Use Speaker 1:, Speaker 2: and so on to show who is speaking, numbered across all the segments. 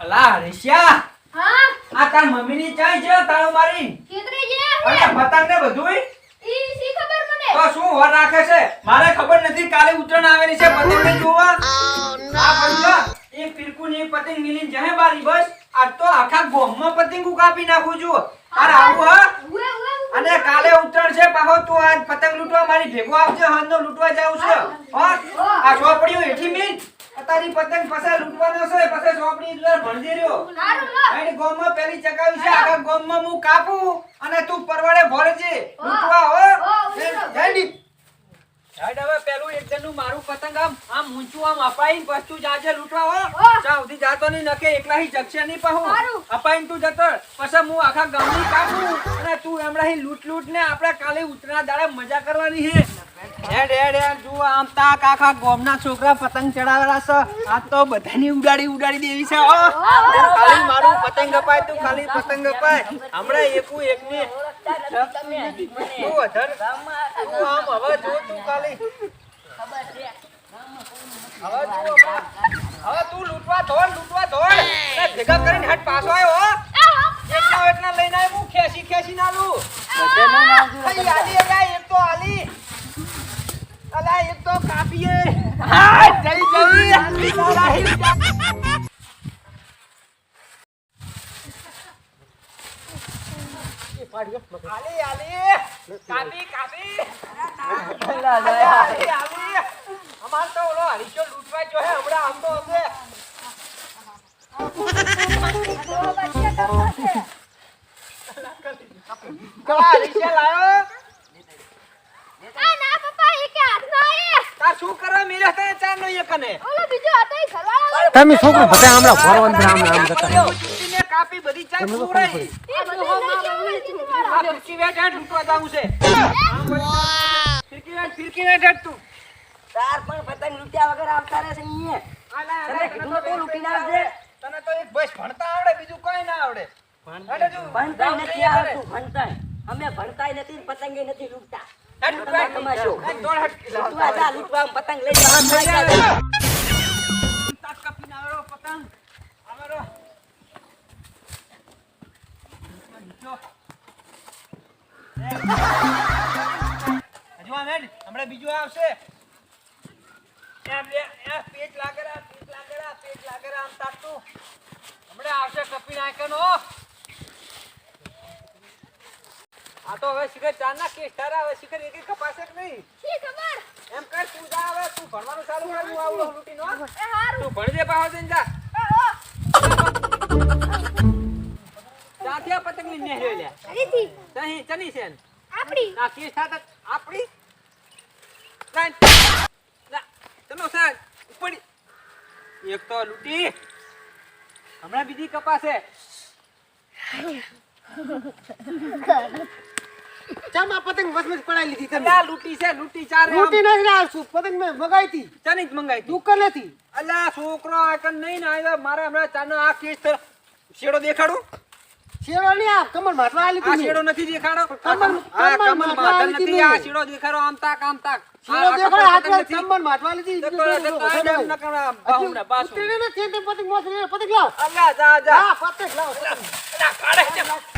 Speaker 1: અલા રેશિયા
Speaker 2: હા?
Speaker 1: આ તાર મમ્મીની ચાય છે તારો મારી.
Speaker 2: કેતરી જે
Speaker 1: અને પતંગ ને બધું
Speaker 2: ઈ સી ખબર મને?
Speaker 1: તો શું વર રાખે છે? મારે ખબર નથી કાલે ઉતરણ આવેલી છે પતંગ ને. જોવા આ પંજા એક પિરકુ ની એક પતંગ મિલીને જહે બારી બસ. આજ તો આખા ગોમમાં પતંગો કાપી નાખું છું. અરે આવું હા. અને કાલે ઉતરણ છે પાહો તું આજ પતંગ લૂંટવા મારી ભેગો આવજે હાંજનો લૂંટવા જાવ છે. હા આ ચોપડીઓ એઠી મીન. તારી પતંગ પાસે લૂંટવાનો છે પછી ચોપડી અંદર ભણજી રહ્યો.
Speaker 2: હારું લો.
Speaker 1: અહીં ગોમમાં પેલી ચકાવી છે આખા ગોમમાં હું કાપું અને તું પરવાડે ભરજે. લૂંટવા હો. જલ્દી હેડ હવે પેલું એક જણનું મારું પતંગ આમ આમ ઊંચું આમ અપાઈને પછી જાજે લૂંટવા હો.
Speaker 2: ઓ.
Speaker 1: ઉધી જાતો નહીં નકે એકલા હી જગશે નહીં પાહું.
Speaker 2: હારું.
Speaker 1: તું જતો પછી હું આખા ગામની કાપું અને તું એમડા હી લૂંટ લૂંટ ને આપણે કાલે ઉતરા દાડા મજા કરવાની હે. હેડ હેડ હેડ જુઓ આમ તા કાકા ગોમના છોકરા પતંગ ચડાવેલા છે. આ તો બધાની ઉડાડી ઉડાડી દેવી છે હો. ખાલી મારું પતંગ અપાય તું ખાલી પતંગ અપાય. હમણાં એકું એકની તું તું આમ હવે જો તું ખાલી હવે જો હવે તું લૂંટવા ધોળ લૂંટવા ધોળ એ ભેગા કરીને હટ પાછો આવ્યો હો. એટલા એટલા લઈને આવ્યો હું ખેસી ખેંચી ના લઉં એક તો આલી. તો કાપીએ. હા જઈ જઈ. આલી આલી. કાપી કાપી. આલી આલી. અમાર તો ઓલો હરીશો લૂંટવા જો હે હમણાં આમ તો હમણે આ લાયો
Speaker 2: આ ના પપ્પા એ કે હાથમાં આયે.
Speaker 1: તાર શું કરવા મેરે તને ચાર નો એક
Speaker 2: ઓલો બીજો હતો ઈ ઘરવાળો
Speaker 3: તમે છોકરો બધા હમણાં ફરવાનું આમ ને આમ જતા
Speaker 1: ચૂંટીને કાપી બધી ચાર પૂરાઈ
Speaker 2: એ બધું લઈ જવું હોય છે મારા.
Speaker 1: આ ફિરકી વેટ હેઠ લૂંટવા જાવું છે ફિરકી વેટ ફિરકી વેટ હેઠ તું
Speaker 4: તાર પણ પતંગ લૂંટ્યા વગર આવતા.
Speaker 1: આ
Speaker 4: તને કીધું તો
Speaker 1: તો
Speaker 4: લૂંટી
Speaker 1: એક તને તો એક બસ ભણતા આવડે બીજું કોઈ ના આવડે ભણતા
Speaker 4: નથી આવડતું, અમે ભણતાય નથી ને પતંગે નથી લૂંટતા. પતંગ લઈ
Speaker 1: હમણાં બીજું આવશે એમ લે, એ પેચ લાગેલા, પેચ લાગેલા, પેચ લાગેલા, આમ તાકતું. હમણાં આવશે કપી નાખેનો આ તો હવે શિખર ચાર ના કેસ તારા હવે શિખર એક એક કપાશે કે નહીં?
Speaker 2: શી ખબર?
Speaker 1: એમ કર તું જા હવે તું ભણવાનું ચાલુ કર હું આવું લૂટીનો
Speaker 2: એ હારું.
Speaker 1: તું ભણજે પાહો જઈને જા. આ પતંગ લઈને નેહ્યો લ્યા.
Speaker 2: રીતિ
Speaker 1: તહીં ચની છે
Speaker 2: આપડી?
Speaker 1: ના કેસ થાત આપડી? કાઈ ના ચલો સાહેબ ઉપડી. એક તો લૂટી. હમણાં બીજી કપાસે
Speaker 3: ચામ આ પતંગ વસમાં જ પડાઈ લીધી તને
Speaker 1: અલ્યા લૂટી છે લૂટી ચાર
Speaker 3: લૂટી નથી આ શું પતંગ મેં મગાઈ હતી.
Speaker 1: ચાની જ મંગાઈ તી
Speaker 3: દુકાન નથી
Speaker 1: અલા છોકરો આકન કન નહીં ના આવ્યો. મારે હમણાં ચાનો આ કેસ. શેડો દેખાડું.
Speaker 3: શેડો નહીં આ કમર માટલા આલી
Speaker 1: આ શેડો નથી દેખાડો.
Speaker 3: કમર-
Speaker 1: આ
Speaker 3: કમર માટલા
Speaker 1: નથી. આ શેડો દેખાડો આમ તાક આમ તાક. શેડો
Speaker 3: દેખાડો
Speaker 1: આ
Speaker 3: હાથ
Speaker 1: પતંગ
Speaker 3: કમર માટવા લીધી
Speaker 1: તો. તો- તો તો ન કરવા, બાહુને,
Speaker 3: ને તે તે પતંગ મોસરી પતંગ લાવ.
Speaker 1: અલા જા, જા.
Speaker 3: હા પતંગ લાવ
Speaker 1: અલા
Speaker 4: કાઢે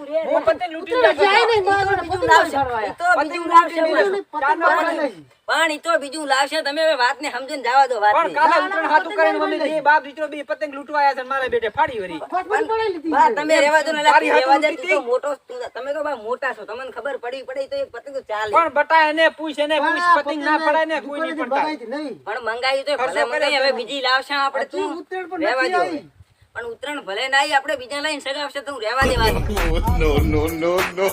Speaker 1: હું પતંગ લૂંટી
Speaker 3: જાય નહીં મારું
Speaker 4: બીજું લાવશે. તો બીજું લાવશે. પણ. તો બીજું લાવશે. તમે હવે વાતને સમજીને જવા દો
Speaker 1: પણ કાલે
Speaker 3: ના, ના,
Speaker 1: ઉતરાયણ હાથું
Speaker 3: પતંગ
Speaker 1: કરીને મમ્મી બાપ દીકરો બે પતંગ લૂંટવા આવ્યા છે મારા બેટે ફાડી વળી
Speaker 3: પતંગ પડાઈ લીધી
Speaker 4: બા, તમે રહેવા દો ને અલ્યા, દે, તો મોટો તમે તો બા મોટા છો. તમને ખબર પડી પડે તો એક પતંગ તો ચાલે.
Speaker 1: પણ બટા એને પૂછ એને પૂછ પતંગ ના પડાય ને કોઈ નહીં પડતા
Speaker 4: પણ મંગાવી તો ભલે મંગાવી હવે બીજી લાવશે આપણે તું.
Speaker 3: રેવા પણ
Speaker 4: દો. પણ ઉત્તરાયણ ભલે ના આપણે બીજા લાઈન સગાવશે તો હું રહેવા દેવા
Speaker 5: no, no, no, no.